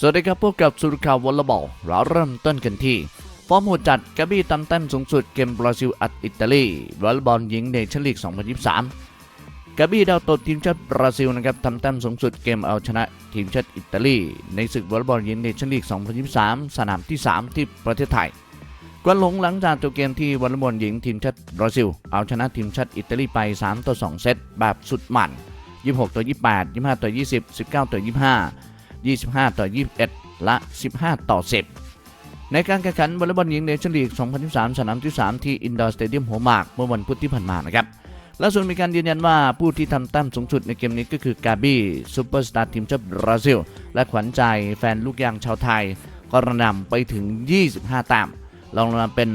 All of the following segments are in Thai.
สวัสดีครับพบกับสุรข่าววอลเลย์บอลเราเริ่มต้นกันที่ ฟอร์มโหดจัดกาบี้ตำแต้มสูงสุดเกมบราซิลอัดอิตาลีวอลเลย์บอลหญิงเนชั่นลีก 2023กาบี้ดาวตบทีมชาติบราซิลนะครับทำแต้มสูงสุดเกมเอาชนะทีมชาติอิตาลีในศึกวอลเลย์บอลหญิงเนชั่นลีก 2023 สนามที่ 3 ที่ประเทศไทยกวนหลงหลังจากจบเกมที่วอลเลย์บอลหญิงทีมชาติบราซิล เอาชนะทีมชาติอิตาลีไป 3 ต่อ 2 เซตแบบสุดมัน 26 ต่อ 28 25 ต่อ 20 19 ต่อ 25 25 ต่อ 21 และ 15 ต่อ 10 ในการแข่งขันวอลเลย์บอลหญิงเนชั่นลีก 2023 สนามที่ 3 ที่อินดอร์สเตเดียมหัวหมากเมื่อวันพุธที่ผ่านมานะครับล่าสุดมีการยืนยันว่าผู้ที่ทำแต้มสูงสุดในเกมนี้ก็คือกาบี้ซูเปอร์สตาร์ทีมชาติบราซิล และขวัญใจแฟนลูกยางชาวไทย ก็ระนำไปถึง 25 แต้มรองลงมาเป็น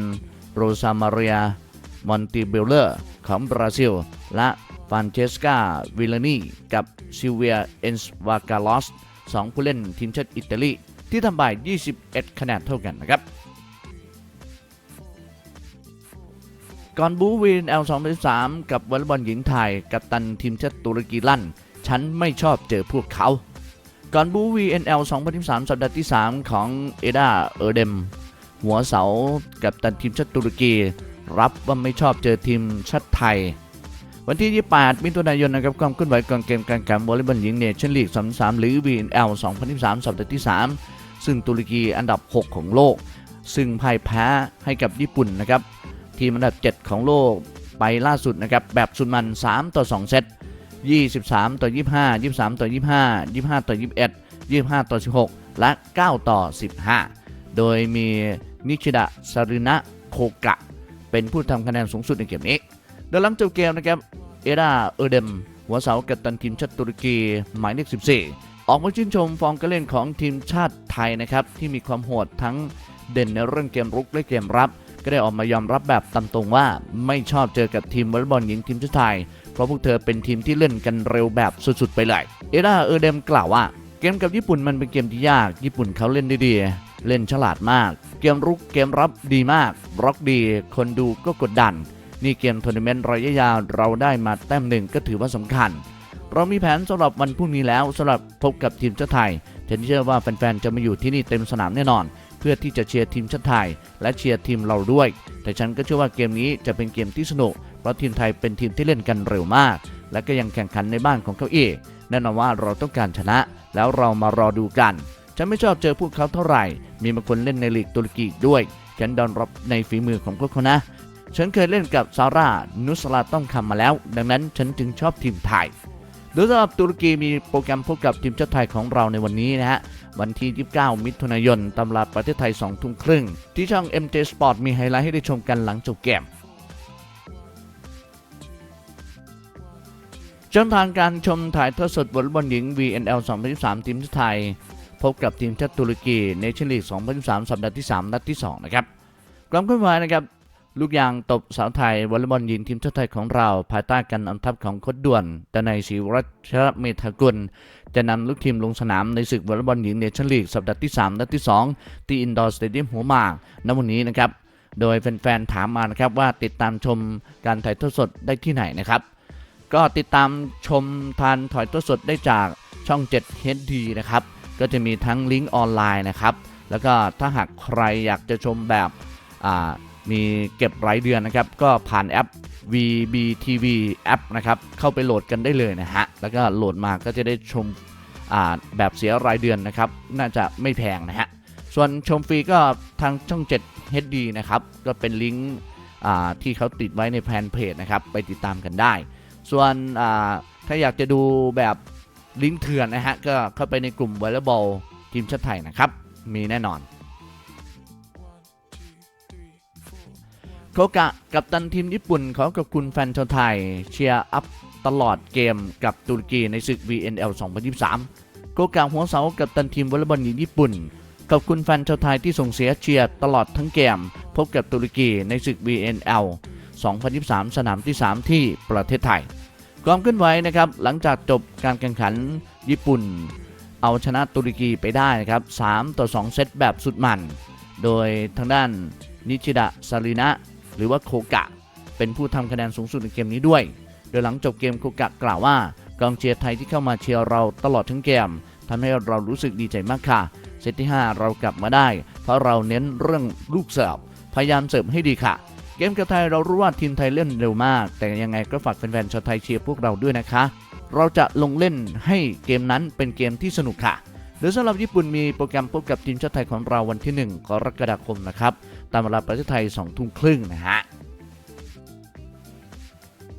โรซามาเรียมอนติเบลเลอร์ของบราซิล และฟานเชสกาวิลานีกับซิเวียเอนส์วากาลอส สองผู้เล่นทีมชาติอิตาลีที่ทำไป21 คะแนนเท่ากันนะครับก่อนบูวีน L 2023กับวอลเลย์บอลหญิงไทย กับตันทีมชาติตุรกีลั่น ฉันไม่ชอบเจอพวกเขา ก่อนบู VNL 2023สัปดาห์ที่ 3 ของเอดาเออร์เดม หัวเสา กับตันทีมชาติตุรกี รับว่าไม่ชอบเจอทีมชาติไทย วันที่ 28 มิถุนายนนะครับความเคลื่อนไหวก่อนเกมการแข่งวอลเลย์บอลหญิงเนชั่นลีก23หรือ VNL 2023 สัปดาห์ที่ 3 ซึ่งตุรกีอันดับ 6 ของโลก ซึ่งพ่ายแพ้ให้กับญี่ปุ่นนะครับทีมอันดับ 7 ของโลกไปล่าสุดนะครับแบบสุดมัน 3 ต่อ 2 เซต 23 ต่อ 25 23 ต่อ 25 25 ต่อ 21 25 ต่อ 16 และ 9 ต่อ 15 โดยมีนิชิดะซารินะโคกะ เป็นผู้ทำคะแนนสูงสุดในเกมนี้ โดยหลังจบเกมนะครับเอดาเออเดม หัวเสากัปตันทีมชาติตุรกีหมายเลข 14 ออกมาชื่นชมฟอร์มการเล่นของทีมชาติไทยนะครับที่มีความโหดทั้งเด่นในเรื่องเกมรุกและเกมรับ ก็ได้ออกมายอมรับแบบตามตรงว่าไม่ชอบเจอกับทีมวอลเลย์บอลหญิงทีมชาติไทย เพราะพวกเธอเป็นทีมที่เล่นกันเร็วแบบสุดๆไปเลยเอดาเออเดมกล่าวว่าเกมกับญี่ปุ่นมันเป็นเกมที่ยาก ญี่ปุ่นเขาเล่นได้ดี เล่นฉลาดมาก เกมรุกเกมรับดีมากบล็อกดี คนดูก็กดดัน นี่เกมทัวร์นาเมนต์ระยะยาวเราได้มาแต้มหนึ่งก็ถือว่าสำคัญ เรามีแผนสำหรับวันพรุ่งนี้แล้วสำหรับพบกับทีมชาติไทยฉันเชื่อว่าแฟนๆจะมาอยู่ที่นี่เต็มสนามแน่นอน เพื่อที่จะเชียร์ทีมชาติไทย และเชียร์ทีมเราด้วย แต่ฉันก็เชื่อว่าเกมนี้จะเป็นเกมที่สนุกเพราะทีมไทยเป็นทีมที่เล่นกันเร็วมาก และก็ยังแข่งขันในบ้านของเขาเองแน่นอนว่าเราต้องการชนะ แล้วเรามารอดูกัน ฉันไม่ชอบเจอพวกเขาเท่าไหร่ มีบางคนเล่นในลีกตุรกีด้วยฉันยอมรับในฝีมือของพวกเขานะ ฉันเคยเล่นกับซาร่า นุสลาต้องคำมาแล้ว ดังนั้นฉันจึงชอบทีมไทยโดยสำหรับตุรกีมีโปรแกรมพบกับทีมชาติไทยของเราในวันนี้นะฮะ วันที่ 29 มิถุนายนตำราประเทศไทย 2 ทุ่มครึ่ง ที่ช่อง MJ Sport มีไฮไลท์ให้ได้ชมกันหลังจบเกมช่องทางการชมถ่ายทอดสดวอลเลย์บอลหญิง VNL 2023 ทีมชาติไทย พบกับทีมชาติตุรกีในเชลีก 2023 สัปดาห์ที่ 3 นัดที่ 2 นะครับความเคลื่อนไหวนะครับ ลูกยางตบสาวไทยวอลเลย์บอลหญิงทีมชาติไทยของเรา ภายใต้การนำทัพของโคดด่วนดนัยศรีรัชเมธกุล จะนำลูกทีมลงสนามในศึกวอลเลย์บอลหญิงเนชั่นลีกสัปดาห์ที่3นัดที่ 2 ที่อินดอร์สเตเดียมหัวหมากณวันนี้นะครับ โดยแฟนๆถามมานะครับว่าติดตามชมการถ่ายทอดสดได้ที่ไหนนะครับ ก็ติดตามชมทานถ่ายทอดสดได้จากช่อง 7 HD นะครับ ก็จะมีทั้งลิงก์ออนไลน์นะครับ แล้วก็ถ้าหากใครอยากจะชมแบบอ่า มีเก็บรายเดือนนะครับ ก็ผ่านแอป VBTV แอปนะครับ เข้าไปโหลดกันได้เลยนะฮะ แล้วก็โหลดมาก็จะได้ชมแบบเสียรายเดือนนะครับ น่าจะไม่แพงนะฮะ ส่วนชมฟรีก็ทางช่อง 7 HD นะครับ ก็เป็นลิงก์ที่เขาติดไว้ในแฟนเพจนะครับ ไปติดตามกันได้ ส่วนถ้าอยากจะดูแบบลิงก์เถื่อนนะฮะ ก็เข้าไปในกลุ่มวอลเลย์บอลทีมชาติไทยนะครับ มีแน่นอน โคกะกับตันทีมญี่ปุ่นขอขอบคุณแฟนชาวไทย เชียร์อัพตลอดเกมกับตุรกีในศึก VNL 2023 โคกะหัวเสากับตันทีมวอลเลย์บอลหญิงญี่ปุ่น ขอบคุณแฟนชาวไทยที่ส่งเสียเชียร์ตลอดทั้งเกม พบกับตุรกีในศึก VNL 2023 สนามที่ 3 ที่ประเทศไทยความเคลื่อนไหวนะครับหลังจากจบการแข่งขันญี่ปุ่น เอาชนะตุรกีไปได้นะครับ3ต่อ 2 เซตแบบสุดมัน โดยทางด้านนิชิดะซารินะ หรือว่าโคกะ เป็นผู้ทำคะแนนสูงสุดในเกมนี้ด้วย โดยหลังจบเกมโคกะกล่าวว่ากองเชียร์ไทยที่เข้ามาเชียร์เราตลอดทั้งเกมทำให้เรารู้สึกดีใจมากค่ะเซตที่ 5 เรากลับมาได้ เพราะเราเน้นเรื่องลูกเสิร์ฟพยายามเสิร์ฟให้ดีค่ะ เกมกับไทยเรารู้ว่าทีมไทยเล่นเร็วมาก แต่ยังไงก็ฝากแฟนๆชาวไทยเชียร์พวกเราด้วยนะคะ เราจะลงเล่นให้เกมนั้นเป็นเกมที่สนุกค่ะหรือสำหรับญี่ปุ่นมีโปรแกรมพบกับทีมชาติไทยของเราวันที่ 1 กรกฎาคมนะครับ ตามเวลาประเทศไทย 2 ทุ่มครึ่งนะฮะ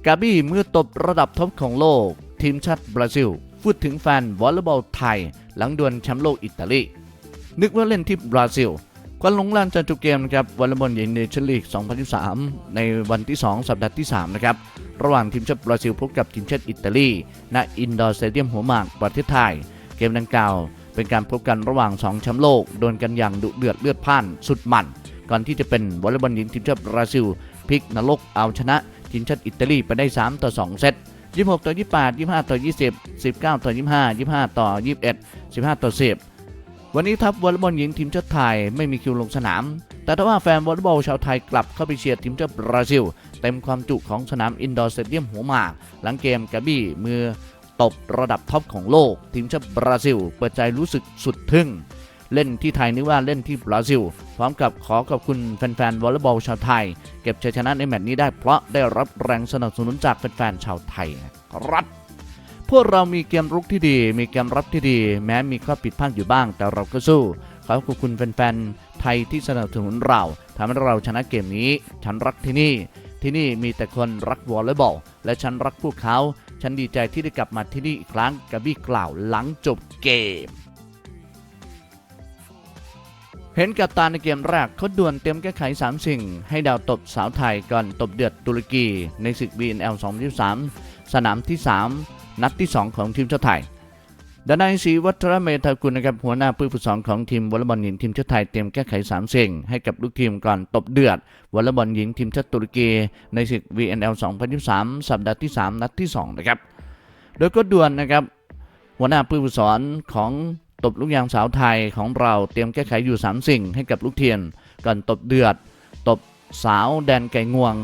กาบี้มือตบระดับท็อปของโลก ทีมชาติบราซิล พูดถึงแฟนวอลเลย์บอลไทย หลังดวลแชมป์โลกอิตาลี นึกว่าเล่นที่บราซิลควันหลงลานจันทุกเกมนะครับวอลเลย์บอลหญิงเนชั่นลีก 2023 ในวันที่ 2 สัปดาห์ที่ 3 นะครับ ระหว่างทีมชาติบราซิลพบกับทีมชาติอิตาลี ณ อินดอร์สเตเดียมหัวหมาก ประเทศไทย เกมดังกล่าว เป็นการพบกันระหว่าง 2 แชมป์โลก โดนกันอย่างดุเดือดเลือดพ่านสุดมัน ก่อนที่จะเป็นวอลเลย์บอลหญิงทีมชาติบราซิลพลิกนรกเอาชนะทีมชาติอิตาลีไปได้ 3 ต่อ 2 เซต 26 ต่อ 28 25 ต่อ 20 19 ต่อ 25 25 ต่อ 21 15 ต่อ 10 วันนี้ทัพวอลเลย์บอลหญิงทีมชาติไทยไม่มีคิวลงสนาม แต่ถ้าว่าแฟนวอลเลย์บอลชาวไทยกลับเข้าไปเชียร์ทีมชาติบราซิล เต็มความจุของสนามอินดอร์สเตเดียมหัวหมาก หลังเกมกาบี้มือตบระดับท็อปของโลก ทีมชาติบราซิล เปิดใจรู้สึกสุดทึ่ง เล่นที่ไทยนึกว่าเล่นที่บราซิล พร้อมกับขอขอบคุณแฟนๆวอลเลย์บอลชาวไทย เก็บชัยชนะในแมตช์นี้ได้เพราะได้รับแรงสนับสนุนจากแฟนๆชาวไทยนะครับพวกเรามีเกมรุกที่ดี มีเกมรับที่ดี แม้มีข้อผิดพลาดอยู่บ้าง แต่เราก็สู้ ขอขอบคุณแฟนๆไทยที่สนับสนุนเราทำให้เราชนะเกมนี้ ฉันรักที่นี่ ที่นี่มีแต่คนรักวอลเลย์บอล และฉันรักพวกเขา ฉันดีใจที่ได้กลับมาที่นี่อีกครั้งกาบี้กล่าวหลังจบเกม เห็นกับตาในเกมแรกเขาด่วนเตรียมแก้ไข 3 สิ่ง ให้ดาวตบสาวไทยก่อนตบเดือดตุรกีในศึก BNL 2023 สนามที่ 3 นัดที่ 2 ของทีมชาติไทยดานายศรีวัฒรเมธากุลนะครับหัวหน้าผู้ฝึกสอนของทีมวอลเลย์บอลหญิงทีมชาติไทยเตรียมแก้ไข 3 สิ่ง ให้กับลูกทีมก่อนตบเดือดวอลเลย์บอลหญิงทีมชาติตุรกีในศึก VNL 2023 สัปดาห์ที่ 3 นัดที่ 2 นะครับ โดยก็ด่วนนะครับ หัวหน้าผู้ฝึกสอนของ ตบลูกยางสาวไทยของเราเตรียมแก้ไขอยู่ 3 สิ่งให้กับลูกเทียนก่อนตบเดือด ตบสาวแดนไก่งวง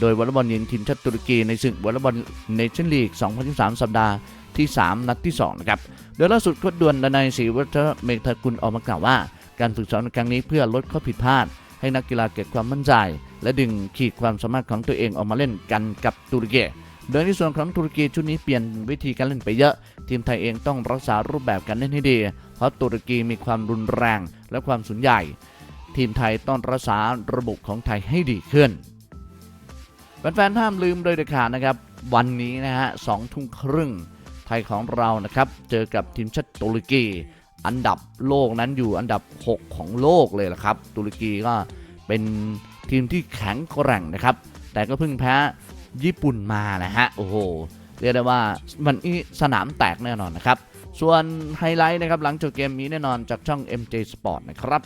โดยวอลเลย์บอลหญิงทีมชาติตุรกีในศึกวอลเลย์บอลเนชั่นลีก 2023 สัปดาห์ที่ 3 นัดที่ 2 นะครับ โดยล่าสุดโค้ชด่วนดนายศรีวัฒนเมธากุลออกมากล่าวว่า การฝึกซ้อมในครั้งนี้เพื่อลดข้อผิดพลาด ให้นักกีฬาเกิดความมั่นใจ และดึงขีดความสามารถของตัวเองออกมาเล่นกันกับตุรกีโดยในส่วนของตุรกีชุดนี้เปลี่ยนวิธีการเล่นไปเยอะ ทีมไทยเองต้องรักษารูปแบบการเล่นให้ดี เพราะตุรกีมีความรุนแรงและความสูญใหญ่ ทีมไทยต้องรักษาระบบของไทยให้ดีขึ้นแฟนๆห้ามลืมเลยเด็ดขาดนะครับ วันนี้นะฮะสองทุ่มครึ่งไทยของเรานะครับ เจอกับทีมชาติตุรกี อันดับโลกนั้นอยู่อันดับ 6 ของโลกเลยละครับ ตุรกีก็เป็นทีมที่แข็งแกร่งนะครับ แต่ก็เพิ่งแพ้ญี่ปุ่นมานะฮะ โอ้โห เรียกได้ว่ามันนี้สนามแตกแน่นอนนะครับ ส่วนไฮไลท์นะครับหลังจบเกมนี้แน่นอนจากช่อง MJ Sport นะครับ